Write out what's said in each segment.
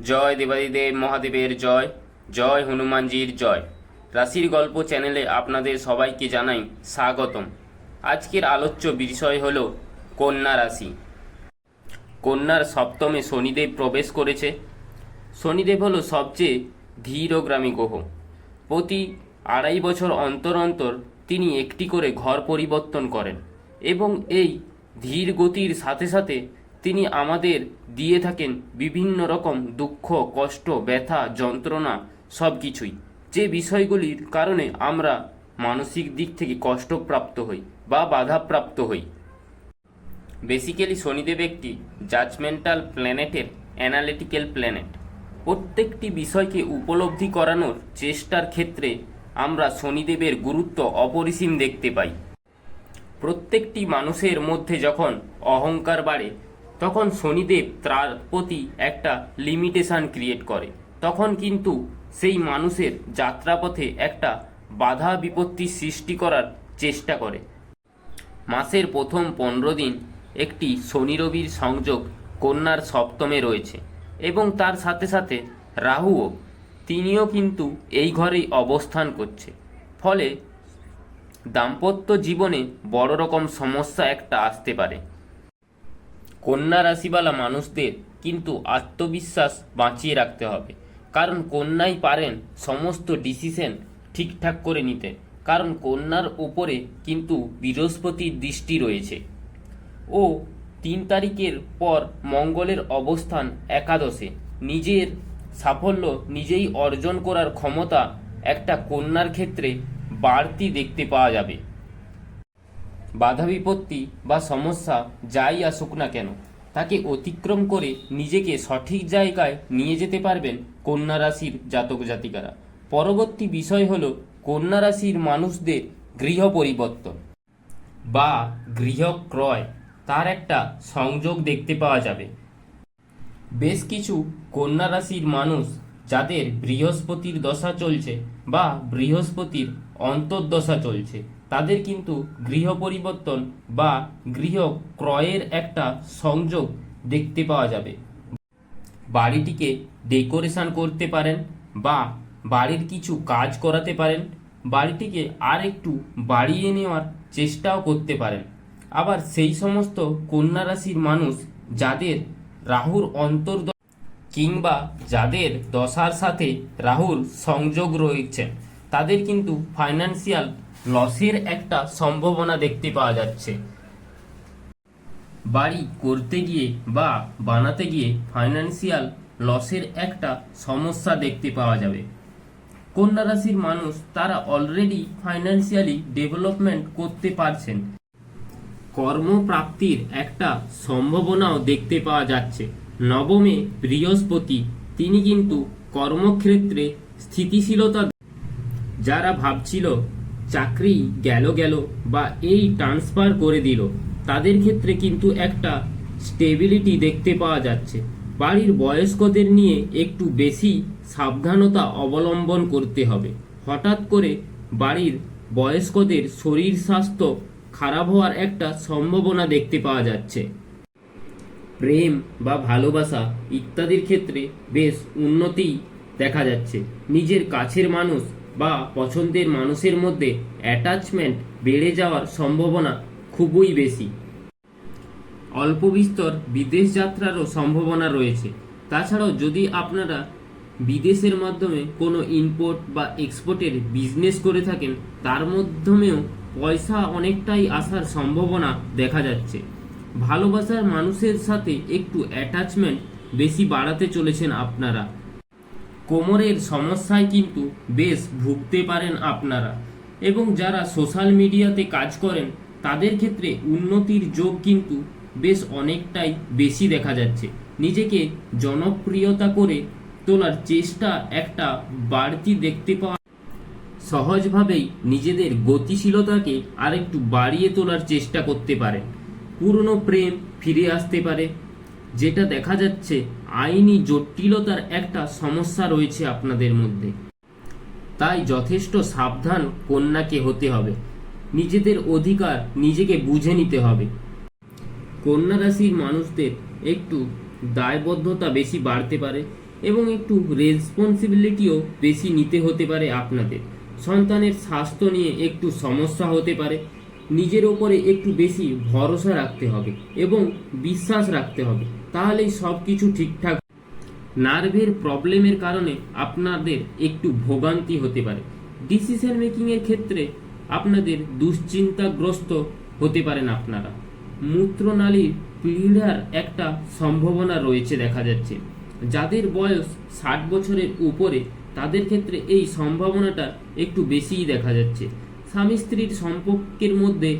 জয় দেবাদিদেব মহাদেবের জয় জয় হনুমানজির জয়। রাশির গল্প চ্যানেলে আপনাদের সবাইকে জানাই স্বাগতম। আজকের আলোচ্য বিষয় হল কন্যা রাশি। কন্যার সপ্তমে শনিদেব প্রবেশ করেছে। শনিদেব হলো সবচেয়ে ধীরগ্রামী গ্রহ। প্রতি আড়াই বছর অন্তর অন্তর তিনি একটি করে ঘর পরিবর্তন করেন এবং এই ধীর গতির সাথে সাথে তিনি আমাদের দিয়ে থাকেন বিভিন্ন রকম দুঃখ, কষ্ট, ব্যথা, যন্ত্রণা সব কিছুই যে বিষয়গুলির কারণে আমরা মানসিক দিক থেকে কষ্টপ্রাপ্ত হই বা বাধাপ্রাপ্ত হই। বেসিক্যালি শনিদেব একটি জাজমেন্টাল প্ল্যানেটের অ্যানালিটিক্যাল প্ল্যানেট প্রত্যেকটি বিষয়কে উপলব্ধি করানোর চেষ্টার ক্ষেত্রে আমরা শনিদেবের গুরুত্ব অপরিসীম দেখতে পাই। প্রত্যেকটি মানুষের মধ্যে যখন অহংকার বাড়ে তখন শনিদেব তার প্রতি একটা লিমিটেশন ক্রিয়েট করে। তখন কিন্তু সেই মানুষের যাত্রাপথে একটা বাধা বিপত্তি সৃষ্টি করার চেষ্টা করে। মাসের প্রথম পনেরো দিন একটি শনি রবির সংযোগ কন্যার সপ্তমে রয়েছে এবং তার সাথে সাথে রাহুও, তিনিও কিন্তু এই ঘরেই অবস্থান করছে। ফলে দাম্পত্য জীবনে বড় রকম সমস্যা একটা আসতে পারে। কন্যা রাশিওয়ালা মানুষদের কিন্তু আত্মবিশ্বাস বাঁচিয়ে রাখতে হবে। কারণ কন্যাই পারেন সমস্ত ডিসিশন ঠিকঠাক করে নিতে। কারণ কন্যার উপরে কিন্তু বৃহস্পতির দৃষ্টি রয়েছে। ও তিন তারিখের পর মঙ্গলের অবস্থান একাদশে। নিজের সাফল্য নিজেই অর্জন করার ক্ষমতা একটা কন্যার ক্ষেত্রে বাড়তি দেখতে পাওয়া যাবে। বাধা বিপত্তি বা সমস্যা যাই আসুক না কেন, তাকে অতিক্রম করে নিজেকে সঠিক জায়গায় নিয়ে যেতে পারবেন কন্যা রাশির জাতক জাতিকারা। পরবর্তী বিষয় হলো কন্যা রাশির মানুষদের গৃহ পরিবর্তন বা গৃহ ক্রয়, তার একটা সংযোগ দেখতে পাওয়া যাবে। বেশ কিছু কন্যা রাশির মানুষ যাদের বৃহস্পতির দশা চলছে বা বৃহস্পতির অন্তর্দশা চলছে তাদের কিন্তু গৃহ পরিবর্তন বা গৃহ ক্রয়ের একটা সংযোগ দেখতে পাওয়া যাবে। বাড়িটিকে ডেকোরেশন করতে পারেন বা বাড়ির কিছু কাজ করাতে পারেন। বাড়িটিকে আর একটু বাড়িয়ে নেওয়ার চেষ্টাও করতে পারেন। আবার সেই সমস্ত কন্যা রাশির মানুষ যাদের রাহুর অন্তর কিংবা যাদের দশার সাথে রাহুর সংযোগ রয়েছে, তাদের কিন্তু ফাইন্যান্সিয়াল লসের একটা সম্ভাবনা দেখতে পাওয়া যাচ্ছে। বাড়ি করতে গিয়ে বা বানাতে গিয়ে ফাইন্যান্সিয়াল লসের একটা সমস্যা দেখতে পাওয়া যাবে। কন্যা রাশির মানুষ তারা অলরেডি ফাইন্যান্সিয়ালি ডেভেলপমেন্ট করতে পারছেন। কর্মপ্রাপ্তির একটা সম্ভাবনাও দেখতে পাওয়া যাচ্ছে। নবমে বৃহস্পতি, তিনি কিন্তু কর্মক্ষেত্রে স্থিতিশীলতা যারা ভাবছিল চাকরি গেল গেল বা এই ট্রান্সফার করে দিল, তাদের ক্ষেত্রে কিন্তু একটা স্টেবিলিটি দেখতে পাওয়া যাচ্ছে। বাড়ির বয়স্কদের নিয়ে একটু বেশি সাবধানতা অবলম্বন করতে হবে। হঠাৎ করে বাড়ির বয়স্কদের শরীর স্বাস্থ্য খারাপ হওয়ার একটা সম্ভাবনা দেখতে পাওয়া যাচ্ছে। প্রেম বা ভালোবাসা ইত্যাদির ক্ষেত্রে বেশ উন্নতি দেখা যাচ্ছে। নিজের কাছের মানুষ বা পছন্দের মানুষের মধ্যে অ্যাটাচমেন্ট বেড়ে যাওয়ার সম্ভাবনা খুবই বেশি। অল্প বিস্তর বিদেশ যাত্রারও সম্ভাবনা রয়েছে। তাছাড়াও যদি আপনারা বিদেশের মাধ্যমে কোনো ইম্পোর্ট বা এক্সপোর্টের বিজনেস করে থাকেন, তার মাধ্যমেও পয়সা অনেকটাই আসার সম্ভাবনা দেখা যাচ্ছে। ভালোবাসার মানুষের সাথে একটু অ্যাটাচমেন্ট বেশি বাড়াতে চলেছেন আপনারা। কোমরের সমস্যায় কিন্তু বেশ ভুগতে পারেন আপনারা। এবং যারা সোশ্যাল মিডিয়াতে কাজ করেন, তাদের ক্ষেত্রে উন্নতির যোগ কিন্তু বেশ অনেকটাই বেশি দেখা যাচ্ছে। নিজেকে জনপ্রিয়তা করে তোলার চেষ্টা একটা বাড়তি দেখতে পাওয়া সহজভাবেই নিজেদের গতিশীলতাকে আরেকটু বাড়িয়ে তোলার চেষ্টা করতে পারে পুরনো প্রেম ফিরে আসতে পারে যেটা দেখা যাচ্ছে আইনি জটিলতার একটা সমস্যা রয়েছে আপনাদের মধ্যে। তাই যথেষ্ট সাবধান কন্যাকে হতে হবে। নিজেদের অধিকার নিজেকে বুঝে নিতে হবে। কন্যা রাশির মানুষদের একটু দায়বদ্ধতা বেশি বাড়তে পারে এবং একটু রেসপন্সিবিলিটিও বেশি নিতে হতে পারে আপনাদের। সন্তানের স্বাস্থ্য নিয়ে একটু সমস্যা হতে পারে। নিজের ওপরে একটু বেশি ভরসা রাখতে হবে এবং বিশ্বাস রাখতে হবে। তাহলেই সব কিছু ঠিকঠাক নার্ভের প্রবলেমের কারণে আপনাদের একটু ভোগান্তি হতে পারে। ডিসিশন মেকিংয়ের ক্ষেত্রে আপনাদের দুশ্চিন্তাগ্রস্ত হতে পারেন আপনারা। মূত্রনালীর পীড়ার একটা সম্ভাবনা রয়েছে দেখা যাচ্ছে। যাদের বয়স ষাট বছরের উপরে, তাদের ক্ষেত্রে এই সম্ভাবনাটা একটু বেশিই দেখা যাচ্ছে। স্বামী স্ত্রীর সম্পর্কের মধ্যে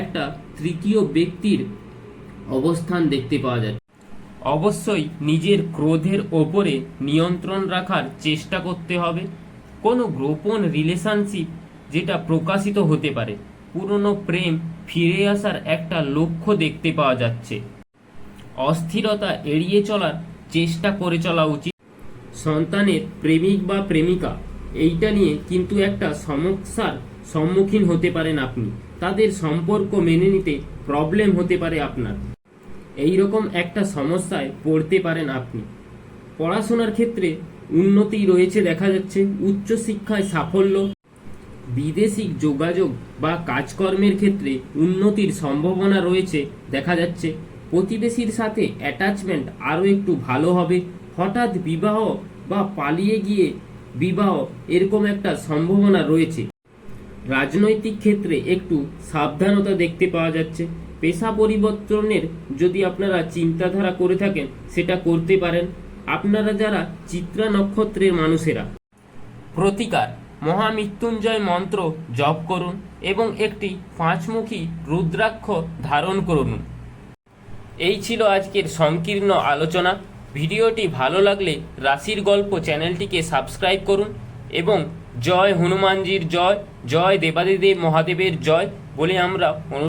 একটা তৃতীয় ব্যক্তির অবস্থান দেখতে পাওয়া যায়। অবশ্যই নিজের ক্রোধের ওপরে নিয়ন্ত্রণ রাখার চেষ্টা করতে হবে। কোনো গোপন রিলেশনশিপ যেটা প্রকাশিত হতে পারে। পুরনো প্রেম ফিরে আসার একটা লক্ষ্য দেখতে পাওয়া যাচ্ছে। অস্থিরতা এড়িয়ে চলার চেষ্টা করে চলা উচিত। সন্তানের প্রেমিক বা প্রেমিকা, এইটা নিয়ে কিন্তু একটা সমস্যার সম্মুখীন হতে পারেন আপনি। তাদের সম্পর্ক মেনে নিতে প্রবলেম হতে পারে আপনার। এই রকম একটা সমস্যায় পড়তে পারেন আপনি। পড়াশোনার ক্ষেত্রে উন্নতি রয়েছে দেখা যাচ্ছে। উচ্চশিক্ষায় সাফল্য বিদেশি যোগাযোগ বা কাজকর্মের ক্ষেত্রে উন্নতির সম্ভাবনা রয়েছে দেখা যাচ্ছে। প্রতিবেশীর সাথে অ্যাটাচমেন্ট আরও একটু ভালো হবে। হঠাৎ বিবাহ বা পালিয়ে গিয়ে বিবাহ এরকম একটা সম্ভাবনা রয়েছে। রাজনৈতিক ক্ষেত্রে একটু সাবধানতা দেখতে পাওয়া যাচ্ছে। পেশা পরিবর্তনের যদি আপনারা চিন্তাধারা করে থাকেন, সেটা করতে পারেন। আপনারা যারা চিত্রা নক্ষত্রের মানুষেরা, প্রতিকার, মহামৃত্যুঞ্জয় মন্ত্র জপ করুন এবং একটি পাঁচমুখী রুদ্রাক্ষ ধারণ করুন। এই ছিল আজকের সংকীর্ণ আলোচনা। ভিডিওটি ভালো লাগলে রাশির গল্প চ্যানেলটিকে সাবস্ক্রাইব করুন এবং জয় হনুমানজির জয় জয় দেবাদিদেব মহাদেবের জয় বলে আমরা